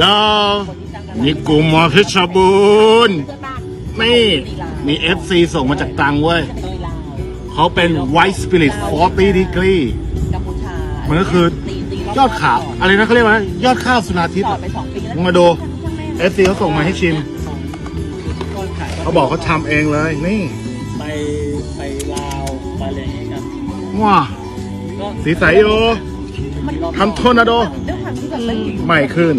แล้วนี่กลุ่มหมอเพชรบูรณ์นี่มี FC ส่งมาจากตรังเว้ยเตยลาวเขาเป็น White Spirit 40 degree กัมพูชามัมันก็คือยอดขาวอะไรนะเขาเรียกว่าอะไรยอดข้าวสุนาทิตจอดไปสองปีแล้วมึงมาดู FC เขาส่งมาให้ชิม เขาบอกเขาทำเองเลย นี่ ไปไปลาวไปอะไรอย่างเงี้ยครับว้าก็สีใสโยทำโทนาโดด้วยความที่แบบมันอยู่ไม่ขึ้น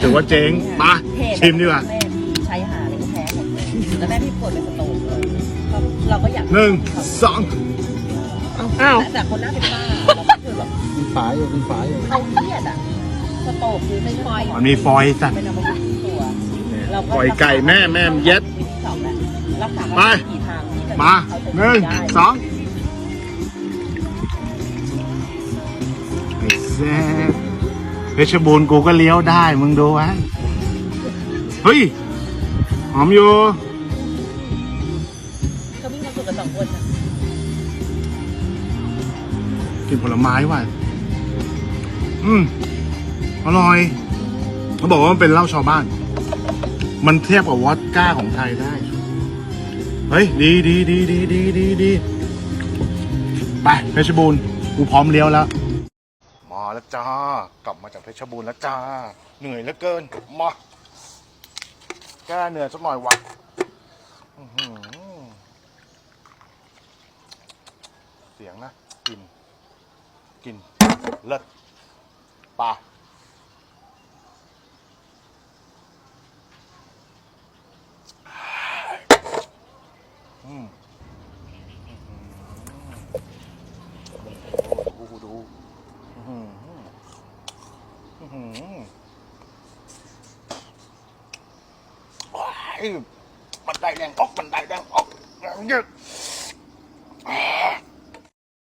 ถือว่าเจ๊งมาชิมดีกว่าแม่ใช้หาเลยแพ้หมดเลยแล้วแม่พี่ปวดเป็นสโตรกเลยเราก็อยากหนึ่งสองอ้าวแต่คนหน้าเป็นบ้าเราก็คือแบบมีฝาอยู่มีฝาอยู่เขาเครียดอะสโตรกคือไม่ค่อยมันมีฟอยล์สัตว์เป็นอัมพฤกษ์ทั้งตัวเราปล่อยไก่แม่แม่มเย็ดวิธีสองแหละรักษาไปกี่ทางที่จะมาเขาจะหนึ่งได้สองไอ้แซ่บเพ ชรบูรณ์กูก็เลี้ยวได้ มึงดูไว้เฮ้ย หอมอยู่เขาวิ่งมาสู่กันสองคนอะกินผลไม้ว่ะอืมอร่อย เขาบอกว่ามันเป็นเหล้าชาวบ้าน มันเทียบกับวอดก้าของไทยได้ เฮ้ย ดีดีดีดีดีดีดีไปเพชรบูรณ์กูพร้อมเลี้ยวแล้วมา แล้วจ้า กลับมาจากเพชรบูรณ์แล้วจ้า เหนื่อยเหลือเกิน มาแก้เหนื่อยสักหน่อยวะเสียงนะกลิน กิน เลิศปลาอืม บันไดแดงออกบันไดแดงออกยืด